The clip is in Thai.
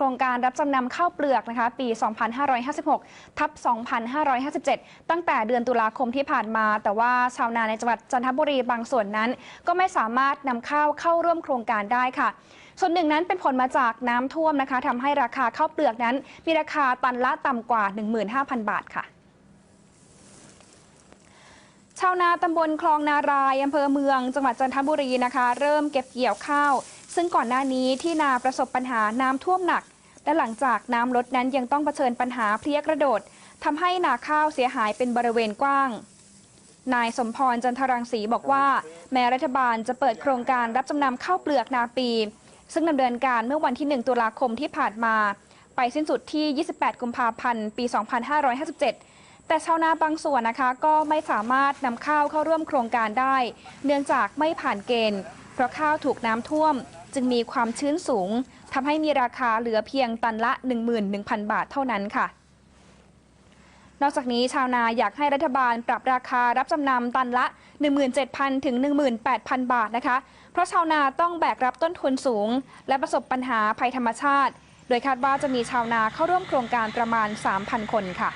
ครงการรับจำนำข้าวเปลือกนะคะ ปี 2556 ทับ 2557 ตั้งแต่เดือนตุลาคมที่ผ่านมา แต่ว่าชาวนาในจังหวัดจันทบุรีบางส่วนนั้น ก็ไม่สามารถนำข้าวเข้าร่วมโครงการได้ค่ะส่วนหนึ่งนั้นเป็นผลมาจากน้ำท่วมนะคะทำให้ราคาข้าวเปลือกนั้น มีราคาตันละต่ำกว่า 15,000 บาทค่ะ ชาวนาตำบลคลองนารายอำเภอเมือง จังหวัดจันทบุรีนะคะ เริ่มเก็บเกี่ยวข้าว ซึ่งก่อนหน้านี้ที่นาประสบปัญหาน้ำท่วมหนัก และหลังจากน้ำลดนั้นยังต้องเผชิญปัญหาเพลี้ยกระโดดทำให้นาข้าวเสียหายเป็นบริเวณกว้าง นายสมพรจันทรังสีบอกว่า แม้รัฐบาลจะเปิดโครงการรับจำนำข้าวเปลือกนาปี ซึ่งดำเนินการเมื่อวันที่ 1 ตุลาคมที่ผ่านมา ไปสิ้นสุดที่ 28 กุมภาพันธ์ ปี 2557 แต่ชาวนาบางส่วนนะคะก็ไม่สามารถนำข้าวเข้าร่วมโครงการได้ เนื่องจากไม่ผ่านเกณฑ์ เพราะข้าวถูกน้ำท่วม จึงมีความชื้นสูงทำให้มีราคาเหลือเพียงตันละ 11,000 บาทเท่านั้นค่ะ นอกจากนี้ชาวนาอยากให้รัฐบาลปรับราคารับจำนำตันละ 17,000 ถึง 18,000 บาทนะคะ เพราะชาวนาต้องแบกรับต้นทุนสูง และประสบปัญหาภัยธรรมชาติ โดยคาดว่าจะมีชาวนาเข้าร่วมโครงการประมาณ 3,000 คนค่ะ